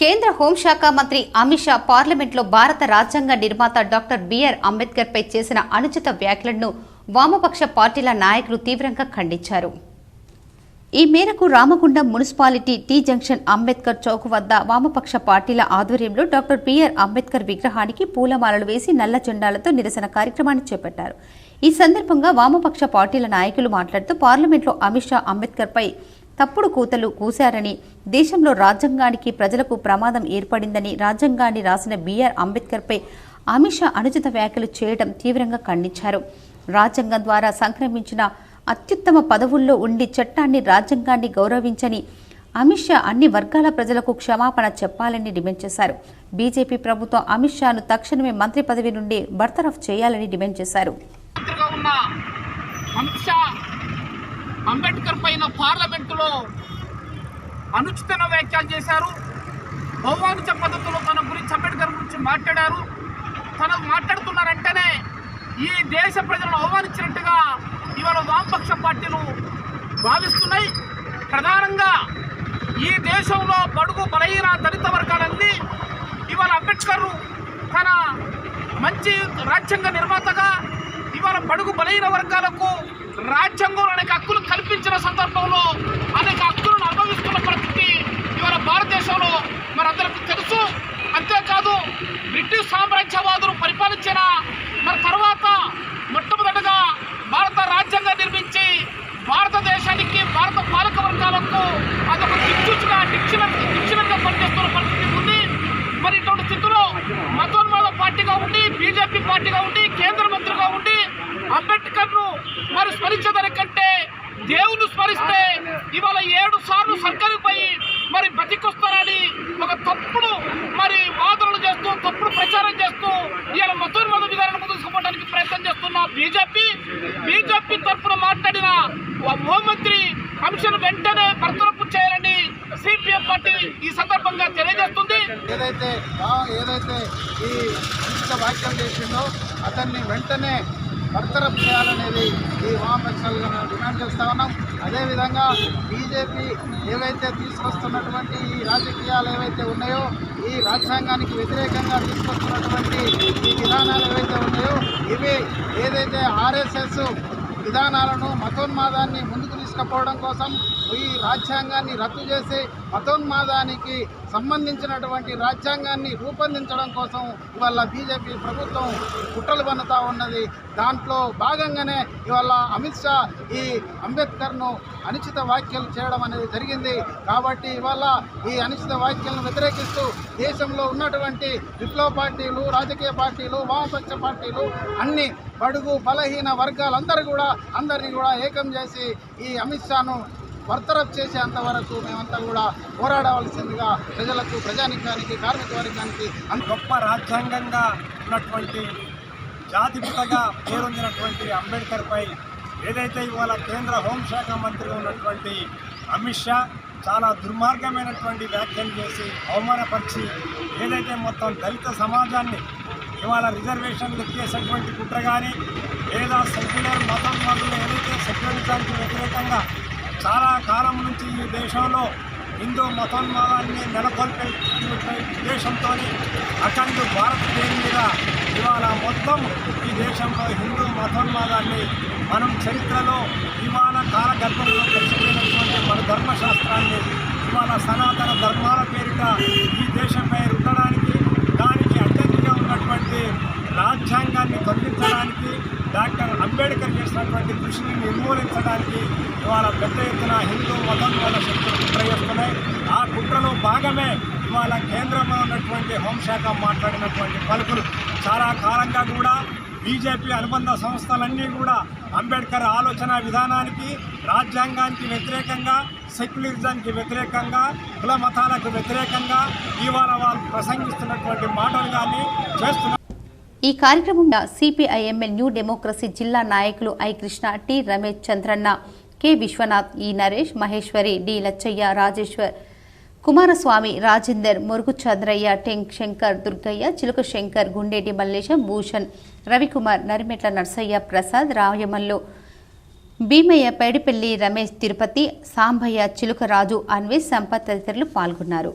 కేంద్ర హోంశాఖ మంత్రి అమిత్ షా పార్లమెంట్లో భారత రాజ్యాంగ నిర్మాత డాక్టర్ బిఆర్ అంబేద్కర్ పై చేసిన అనుచిత వ్యాఖ్యలను వామపక్ష పార్టీల నాయకులు తీవ్రంగా ఖండించారు. ఈ మేరకు Ramagundam municipality T junction Ambedkar Chowk వద్ద వామపక్ష పార్టీల ఆధ్వర్యంలో డాక్టర్ బిఆర్ అంబేద్కర్ విగ్రహానికి పూలమాలలు వేసి నల్ల జెండాలతో నిరసన కార్యక్రమాన్ని చేపట్టారు. ఈ సందర్భంగా వామపక్ష పార్టీల నాయకులు మాట్లాడుతూ పార్లమెంట్లో అమిత్ షా అంబేద్కర్పై తప్పుడు కూతలు కూశారని దేశంలో రాజ్యాంగానికి ప్రజలకు ప్రమాదం ఏర్పడిందని రాజ్యాంగాన్ని రాసిన బిఆర్ అంబేద్కర్పై అమిత్ షా అనుచిత వ్యాఖ్యలు చేయడం తీవ్రంగా ఖండించారు. రాజ్యాంగం ద్వారా సంక్రమించిన అత్యుత్తమ పదవుల్లో ఉండి చట్టాన్ని రాజ్యాంగాన్ని గౌరవించని అమిత్ షా అన్ని వర్గాల ప్రజలకు క్షమాపణ చెప్పాలని డిమాండ్ చేశారు. బీజేపీ ప్రభుత్వం అమిత్ షాను తక్షణమే మంత్రి పదవి నుండి బర్తరఫ్ చేయాలని డిమాండ్ చేశారు మంత్రిగా ఉన్న అమిత్ షా అంబేద్కర్ పైన పార్లమెంటులో అనుచితన వ్యాఖ్యలు చేశారు. బహుమానుచ పద్ధతిలో తన గురించి అంబేద్కర్ గురించి మాట్లాడారు. తను మాట్లాడుతున్నారంటేనే ఈ దేశ ప్రజలను అవమానించినట్టుగా ఇవాళ వామపక్ష పార్టీలు భావిస్తున్నాయి. ప్రధానంగా ఈ దేశంలో బడుగు బలహీన దళిత వర్గాలన్నీ ఇవాళ అంబేద్కర్ తన మంచి రాజ్యాంగ నిర్మాతగా ఇవాళ బడుగు బలహీన వర్గాలకు రాజ్యాంగంలో మరి స్మరించదని కంటే దేవుని స్మరిస్తే ఇవాళ ఏడు సార్లు సర్కారుపై మరి బతికొస్తారని ఒక తప్పుడు మరి వాదనలు చేస్తూ తప్పుడు ప్రచారం చేస్తూ ఇవాళ మతోన్మాద విధానం ముందుకు ప్రయత్నం చేస్తున్న బీజేపీ బీజేపీ తరఫున మాట్లాడిన హోంమంత్రి అంశం వెంటనే బర్తరపు చేయాలని సిపిఎం పార్టీ ఈ సందర్భంగా తెలియజేస్తుంది. ఏదైతే ఏదైతే ఈ వాక్యం చేసిందో అతన్ని వెంటనే బర్తరఫ్ చేయాలనేది ఈ వామపక్షాలుగా మేము డిమాండ్ చేస్తా ఉన్నాం. అదేవిధంగా బీజేపీ ఏవైతే తీసుకొస్తున్నటువంటి ఈ రాజకీయాలు ఏవైతే ఉన్నాయో ఈ రాజ్యాంగానికి వ్యతిరేకంగా తీసుకొస్తున్నటువంటి ఈ విధానాలు ఏవైతే ఉన్నాయో ఇవి ఏదైతే ఆర్ఎస్ఎస్ విధానాలను మతోన్మాదాన్ని ముందుకు తీసుకుపోవడం కోసం ఈ రాజ్యాంగాన్ని రద్దు చేసి మతోన్మాదానికి సంబంధించినటువంటి రాజ్యాంగాన్ని రూపొందించడం కోసం ఇవాళ బీజేపీ ప్రభుత్వం కుట్రలు పన్నుతా ఉన్నది. దాంట్లో భాగంగానే ఇవాళ అమిత్ షా ఈ అంబేద్కర్ను అనుచిత వ్యాఖ్యలు చేయడం అనేది జరిగింది. కాబట్టి ఇవాళ ఈ అనుచిత వ్యాఖ్యలను వ్యతిరేకిస్తూ దేశంలో ఉన్నటువంటి విప్లవ పార్టీలు రాజకీయ పార్టీలు వామపక్ష పార్టీలు అన్ని బడుగు బలహీన వర్గాలందరూ కూడా అందరినీ కూడా ఏకం చేసి ఈ అమిత్ షాను బర్తరఫ్ చేసేంత వరకు మేమంతా కూడా పోరాడవలసిందిగా ప్రజలకు ప్రజానికానికి కార్మిక వర్గానికి అంత గొప్ప రాజ్యాంగంగా ఉన్నటువంటి జాతిపితగా పేరొందినటువంటి అంబేద్కర్పై ఏదైతే ఇవాళ కేంద్ర హోంశాఖ మంత్రిగా ఉన్నటువంటి అమిత్ షా చాలా దుర్మార్గమైనటువంటి వ్యాఖ్యలు చేసి అవమానపరిచి ఏదైతే మొత్తం దళిత సమాజాన్ని ఇవాళ రిజర్వేషన్లు ఎత్తేసేటువంటి కుట్ర కానీ లేదా సెక్యులర్ మతం వాళ్ళు ఏదైతే సెక్యులరిజానికి వ్యతిరేకంగా చాలా కాలం నుంచి ఈ దేశంలో హిందూ మతోన్మాదాన్ని నెలకొల్పే ఉద్దేశంతో అఖండ భారత్ దేని మీద ఇవాళ మొత్తం ఈ దేశంలో హిందూ మతోన్మాదాన్ని మనం చరిత్రలో ఇవాళ కాలగర్భంలో కలిసిపోయినటువంటి మన ధర్మశాస్త్రాన్ని ఇవాళ సనాతన ధర్మాల పేరిట ఈ దేశంపై రుద్దడానికి దానికి అడ్డంకిగా ఉన్నటువంటి రాజ్యాంగాన్ని తొలగించడానికి డాక్టర్ అంబేద్కర్ చేసినటువంటి కృషిని నిర్మూలించడానికి ఇవాళ పెద్ద ఎత్తున హిందూ మతం వాళ్ళ శక్తులు కుట్ర చేస్తున్నాయి ఆ కుట్రలో భాగమే ఇవాళ కేంద్రంలో ఉన్నటువంటి హోంశాఖ మాట్లాడినటువంటి పలుకులు. చాలా కాలంగా కూడా బీజేపీ అనుబంధ సంస్థలన్నీ కూడా అంబేద్కర్ ఆలోచన విధానానికి రాజ్యాంగానికి వ్యతిరేకంగా సెక్యులరిజానికి వ్యతిరేకంగా కుల మతాలకు వ్యతిరేకంగా ఇవాళ వాళ్ళు ప్రసంగిస్తున్నటువంటి మాటలు కానీ చేస్తున్న ఈ కార్యక్రమంలో సిపిఐఎంఎల్ న్యూ డెమోక్రసీ జిల్లా నాయకులు I Krishna T Ramesh Chandranna K Vishwanath E Naresh Maheshwari D Lachchaiah Rajeshwar Kumaraswamy Rajender Murugu Chandraiah టెంక్ Shankar Durgaiah చిలుక శంకర్ గుండేటి మల్లేశం భూషణ్ రవికుమార్ నరిమెట్ల నర్సయ్య ప్రసాద్ రాయమల్లు భీమయ్య పేడిపల్లి రమేష్ తిరుపతి సాంబయ్య చిలుకరాజు అన్వేష్ సంపత్ తదితరులు పాల్గొన్నారు.